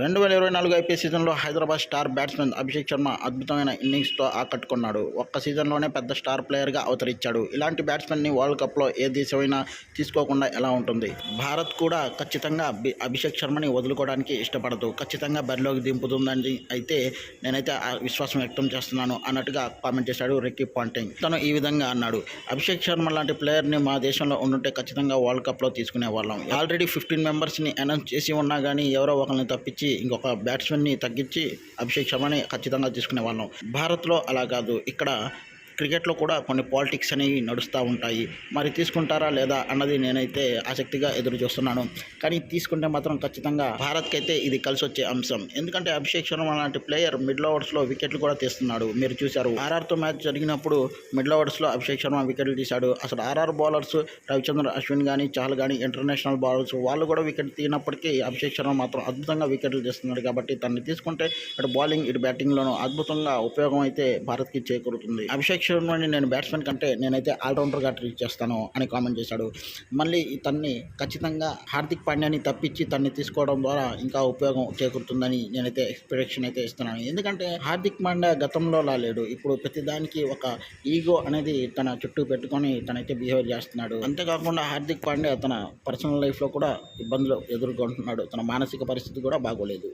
రెండు వేల ఇరవై నాలుగు ఐపీఎల్ సీజన్లో హైదరాబాద్ స్టార్ బ్యాట్స్మెన్ అభిషేక్ శర్మ అద్భుతమైన ఇన్నింగ్స్తో ఆకట్టుకున్నాడు. ఒక్క సీజన్లోనే పెద్ద స్టార్ ప్లేయర్గా అవతరించాడు. ఇలాంటి బ్యాట్స్మెన్ని వరల్డ్ కప్లో ఏ దేశమైనా తీసుకోకుండా ఎలా ఉంటుంది? భారత్ కూడా ఖచ్చితంగా అభి అభిషేక్ శర్మని వదులుకోవడానికి ఇష్టపడదు. ఖచ్చితంగా బరిలోకి దింపుతుందని అయితే నేనైతే ఆ విశ్వాసం వ్యక్తం చేస్తున్నాను అన్నట్టుగా కామెంట్ చేశాడు రిక్కీ పాంటింగ్. తను ఈ విధంగా అన్నాడు. అభిషేక్ శర్మ లాంటి ప్లేయర్ని మా దేశంలో ఉండుంటే ఖచ్చితంగా వరల్డ్ కప్లో తీసుకునే వాళ్ళం ఆల్రెడీ ఫిఫ్టీన్ మెంబర్స్ని అనౌన్స్ చేసి ఉన్నా కానీ ఎవరో ఒకరిని తప్పించి ఇంకొక బ్యాట్స్మెన్ని తగ్గించి అభిషేక్ శర్మని ఖచ్చితంగా తీసుకునే వాళ్ళం భారత్లో అలా కాదు. ఇక్కడ క్రికెట్లో కూడా కొన్ని పాలిటిక్స్ అనేవి నడుస్తూ ఉంటాయి. మరి తీసుకుంటారా లేదా అన్నది నేనైతే ఆసక్తిగా ఎదురు చూస్తున్నాను. కానీ తీసుకుంటే మాత్రం ఖచ్చితంగా భారత్కి అయితే ఇది కలిసి వచ్చే అంశం. ఎందుకంటే అభిషేక్ శర్మ లాంటి ప్లేయర్ మిడిల్ ఓవర్స్లో వికెట్లు కూడా తీస్తున్నాడు. మీరు చూశారు. ఆర్ఆర్తో మ్యాచ్ జరిగినప్పుడు మిడిల్ ఓవర్స్లో అభిషేక్ శర్మ వికెట్లు తీశాడు. అసలు ఆర్ఆర్ బౌలర్స్ రవిచంద్ర అశ్విన్ కానీ చాహల్ కానీ ఇంటర్నేషనల్ బౌలర్స్ వాళ్ళు కూడా వికెట్ తీయనప్పటికీ అభిషేక్ శర్మ మాత్రం అద్భుతంగా వికెట్లు తీస్తున్నాడు కాబట్టి తనని తీసుకుంటే ఇటు బౌలింగ్ ఇటు బ్యాటింగ్లోనూ అద్భుతంగా ఉపయోగం అయితే భారత్కి చేకూరుతుంది. అభిషేక్ చూడండి నేను బ్యాట్స్మెన్ కంటే నేనైతే ఆల్రౌండర్గా ట్రీట్ చేస్తాను అని కామెంట్ చేశాడు. మళ్ళీ తన్ని ఖచ్చితంగా హార్దిక్ పాండ్యాని తప్పించి తన్ని తీసుకోవడం ద్వారా ఇంకా ఉపయోగం చేకూరుతుందని నేనైతే ఎక్స్పెక్టేషన్ అయితే ఇస్తున్నాను. ఎందుకంటే హార్దిక్ పాండ్యా గతంలో లేడు. ఇప్పుడు ప్రతిదానికి ఒక ఈగో అనేది తన చుట్టూ పెట్టుకొని తనైతే బిహేవ్ చేస్తున్నాడు. అంతేకాకుండా హార్దిక్ పాండ్యా తన పర్సనల్ లైఫ్లో కూడా ఇబ్బందులు ఎదుర్కొంటున్నాడు. తన మానసిక పరిస్థితి కూడా బాగోలేదు.